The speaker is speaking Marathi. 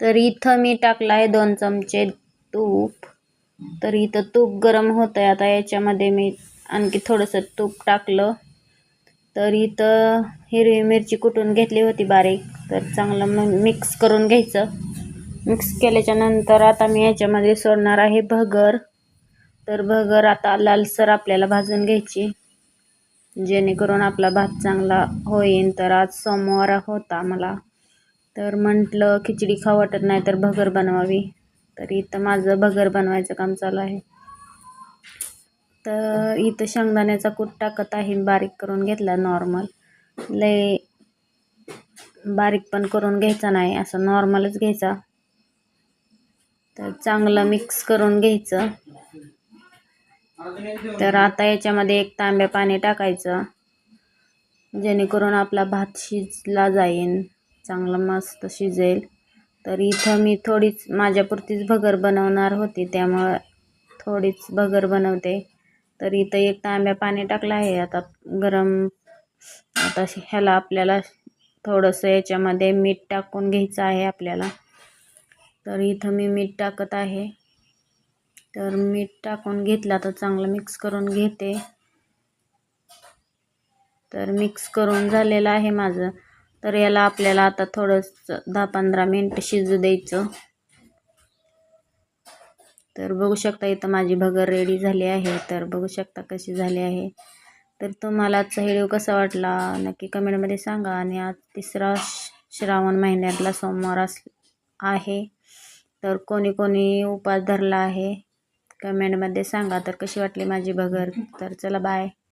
तर इथं मी टाकला आहे दोन चमचे तूप. तर इथं तूप गरम होतं आहे आता याच्यामध्ये मी आणखी थोडंसं तूप टाकलं. तर इथं हिरवी मिरची कुटून घेतली होती बारीक. तर चांगलं मग मिक्स करून घ्यायचं. मिक्स केल्याच्यानंतर आता मी याच्यामध्ये सोडणार आहे भगर. तर भगर आता लालसर आपल्याला भाजून घ्यायची. जेणेकरून आपला भात चांगला होईन. तर आज सोमवार होता मला तर म्हटलं खिचडी खाऊ वाटत नाही तर भगर बनवावी. तर इथं माझं भगर बनवायचं काम चालू आहे. तर इथं शेंगदाण्याचा कूट टाकत आहे. बारीक करून घेतला नॉर्मल. लय बारीक पण करून घ्यायचा नाही. असं नॉर्मलच घ्यायचा. तर चांगलं मिक्स करून घ्यायचं. तर आता याच्यामध्ये एक तांब्या पाणी टाकायचं. जेणेकरून आपला भात शिजला जाईन. चांगला मस्त शिजेल. तर इथं मी थोडीच माझ्यापुरतीच भगर बनवणार होती त्यामुळं थोडीच भगर बनवते. तर इथं एक तांब्या पाणी टाकलं आहे आता गरम आता ह्याला आपल्याला थोडंसं याच्यामध्ये मीठ टाकून घ्यायचं आहे आपल्याला. तर इथं मी मीठ टाकत आहे. तर मीठ टाकून घेतलं तर चांगलं मिक्स करून घेते. तर मिक्स करून झालेलं आहे माझं. तर याला आपल्याला आता थोडंसं दहा पंधरा मिनटं शिजू द्यायचं. तर बघू शकता इथं माझी भगर रेडी झाली आहे. तर बघू शकता कशी झाली आहे. तर तुम्हाला आजचा व्हिडिओ कसा वाटला नक्की कमेंटमध्ये सांगा. आणि आज तिसरा श्रावण महिन्यातला सोमवार अस आहे. तर कोणी कोणी उपास धरला आहे कमेंटमध्ये सांगा. तर कशी वाटली माझी भगर? तर चला बाय